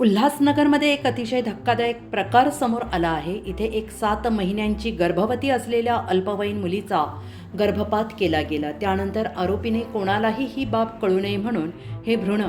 उल्हासनगरमध्ये एक अतिशय धक्कादायक प्रकार समोर आला आहे. इथे एक सात महिन्यांची गर्भवती असलेल्या अल्पवयीन मुलीचा गर्भपात केला गेला. त्यानंतर आरोपीने कोणालाही ही बाब कळू नये म्हणून हे भ्रूण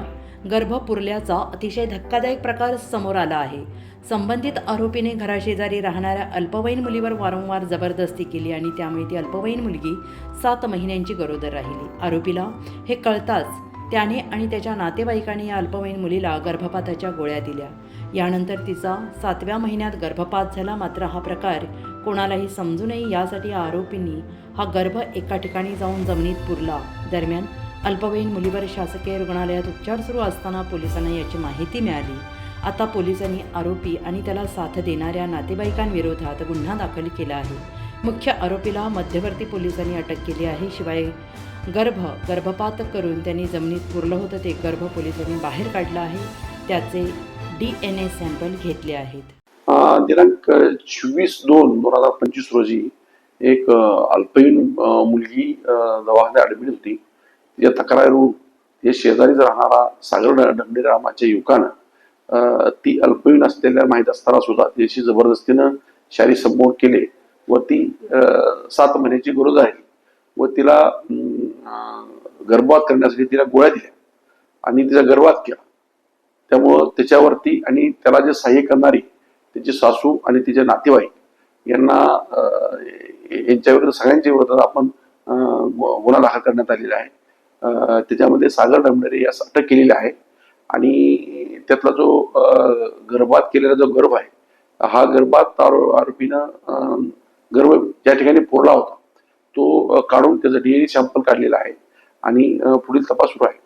गर्भ पुरल्याचा अतिशय धक्कादायक प्रकार समोर आला आहे. संबंधित आरोपीने घराशेजारी राहणाऱ्या अल्पवयीन मुलीवर वारंवार जबरदस्ती केली आणि त्यामुळे ती अल्पवयीन मुलगी सात महिन्यांची गरोदर राहिली. आरोपीला हे कळताच त्याने आणि त्याच्या नातेवाईकांनी या अल्पवयीन मुलीला गर्भपाताच्या गोळ्या दिल्या. यानंतर तिचा सातव्या महिन्यात गर्भपात झाला मात्र हा प्रकार कोणालाही समजू नये यासाठी आरोपींनी हा गर्भ एका ठिकाणी जाऊन जमिनीत पुरला. दरम्यान अल्पवयीन मुलीवर शासकीय रुग्णालयात उपचार सुरू असताना पोलिसांना याची माहिती मिळाली. आता पोलिसांनी आरोपी आणि त्याला साथ देणाऱ्या नातेवाईकांविरोधात गुन्हा दाखल केला आहे. मुख्य आरोपीला मध्यवर्ती पोलिसांनी अटक केली आहे. शिवाय गर्भ गर्भपात करून त्यांनी जमिनीत पुरलं होतं. ते गर्भ पोलिसांनी बाहेर काढलं आहे. त्याचे डी एन ए सॅम्पल घेतले आहेत. दिनांक चोवीस दोन दोन हजार पंचवीस रोजी एक अल्पवयीन मुलगी दवाखान्यात ऍडमिट होती. तिच्या तक्रारीवरून या शेजारीच राहणारा सागर डंडे रामाच्या युवकानं ती अल्पवयीन असलेल्या माहीत असताना सुद्धा त्याची जबरदस्तीनं शारीरिक संबोध केले व ती सात महिन्याची गरज आहे व तिला गर्भवात करण्यासाठी तिला गोळ्या दिल्या आणि तिचा गर्भवात केला. त्यामुळं त्याच्यावरती आणि त्याला जे सहाय्य करणारी त्याची सासू आणि तिचे नातेवाईक यांना अं, यांच्या विरुद्ध सगळ्यांच्या विरोधात आपण गुन्हा दाखल करण्यात आलेला आहे. त्याच्यामध्ये सागर डमडेरे यास अटक केलेली आहे आणि त्यातला जो गर्भात केलेला जो गर्भ आहे हा गर्भात आरो- आरोपीनं गर्भ ज्या ठिकाणी पुरला होता. तो काढून त्याचं डीएनए सॅम्पल काढलेला आहे. आणि पुढील तपास सुरू आहे.